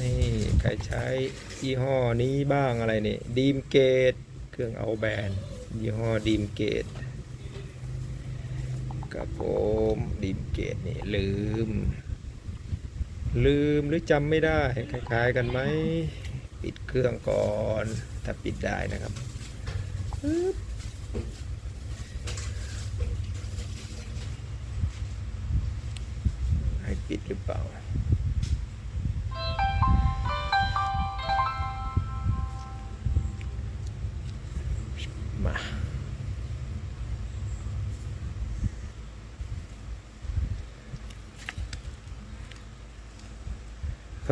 นี่ใครใช้ยี่ห้อนี้บ้างอะไรนี่ดีมเกตเครื่องเอาแบนยี่ห้อดีมเกตกับผมดีมเกตนี่ลืม ลืมหรือจำไม่ได้คล้ายๆกันไหมปิดเครื่องก่อนถ้าปิดได้นะครับให้ปิดหรือเปล่า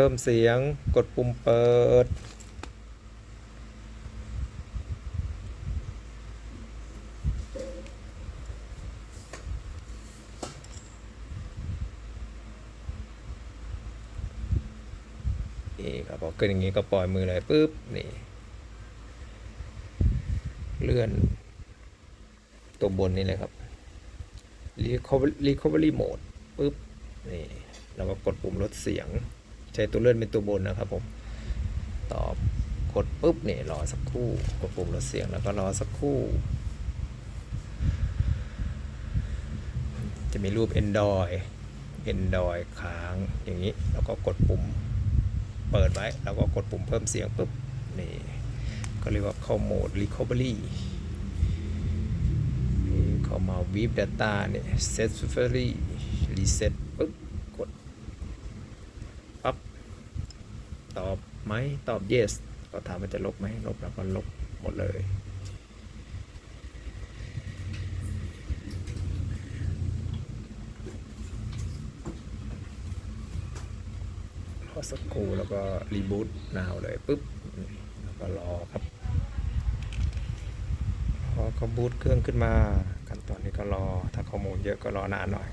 พิ่มเสียง กดปุ่มเปิด นี่ครับพอขึ้นอย่างนี้ก็ปล่อยมือเลยปุ๊บ นี่ เลื่อน ตัวบนนี่เลยครับ recovery recovery mode ปุ๊บ นี่ เราก็กดปุ่มลดเสียง ใช้ตัวเลื่อนเป็นตัวบนนะครับผมตอบกดปุ๊บเนี่ยรอสักครู่กดปุ่มลดเสียงแล้วก็รอสักครู่ จะมีรูป Android Android ค้างอย่างนี้แล้วก็กดปุ่มเปิดไว้ แล้วก็กดปุ่มเพิ่มเสียงปุ๊บนี่ก็เรียกว่าเข้าโหมด recovery นี่เข้ามา Weave Data เนี่ย Set Successfully Reset ปุ๊บ ปั๊บตอบไหมตอบ yes ก็ถามว่าจะลบไหมลบแล้วก็ลบหมดเลยรอสักครู่แล้วก็รีบูตนาวเลยปุ๊บแล้วก็รอครับพอเขาบูตเครื่องขึ้นมา ขั้นตอนนี้ก็รอ ถ้าข้อมูลเยอะก็รอนานหน่อย